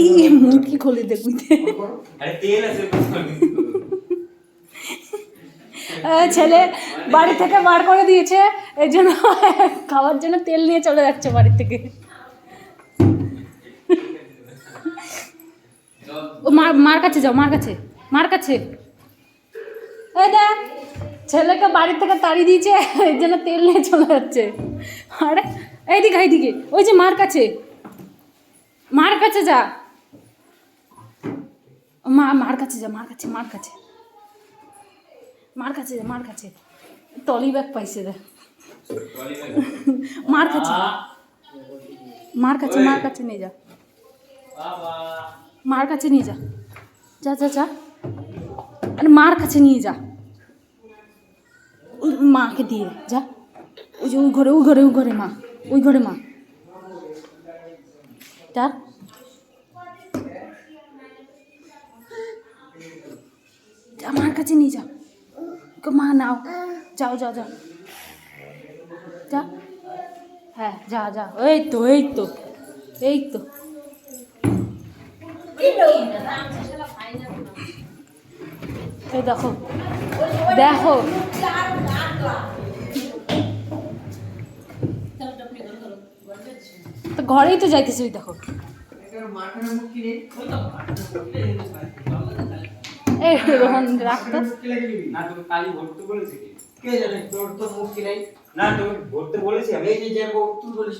এই মুটকি খুলে দেখুইতে আরে তেল আছে ছেলে বাড়ি থেকে বার করে দিয়েছে এই জন্য খাওয়ার জন্য তেল নিয়ে চলে যাচ্ছে বাড়ি থেকে। ও মার মার কাছে যাও মার কাছে মার কাছে। দেখ ছেলেকে বাড়ি থেকে তাড়িয়ে দিয়েছে এই জন্য তেল নিয়ে চলে যাচ্ছে। আরে এইদিকে এইদিকে ওই যে মার কাছে। মার কাছে যা। মা, মার কাছে যা, মার কাছে মার কাছে। মার কাছে যা, মার কাছে। টলি ব্যাগ পাইছে রে মার কাছে। মার কাছে মার কাছে নিয়ে যা। মার কাছে নিয়ে যা। যা যা যা। আরে মার কাছে নিয়ে যা। মাকে দিয়ে যা। ওই যে ওই ঘরে ওই ঘরে ওই ঘরে মা। ওই ঘরে মা। যা যা, মার কাছে নিয়ে যা। ওকে, মা, নাও। যাও যাও যাও। যা। হ্যাঁ যা যা। এই তো এই তো। এই তো। দেখো। দেখো। তো ঘরেই তো যাইতেছি, ওই দেখো। এই রোহন রাখতো না তুমি কালি ভরতে বলেছি কে জানে তোর তো কি নাই না তুমি বলতে বলেছি আমি। এই যে যাব তুই বলিস।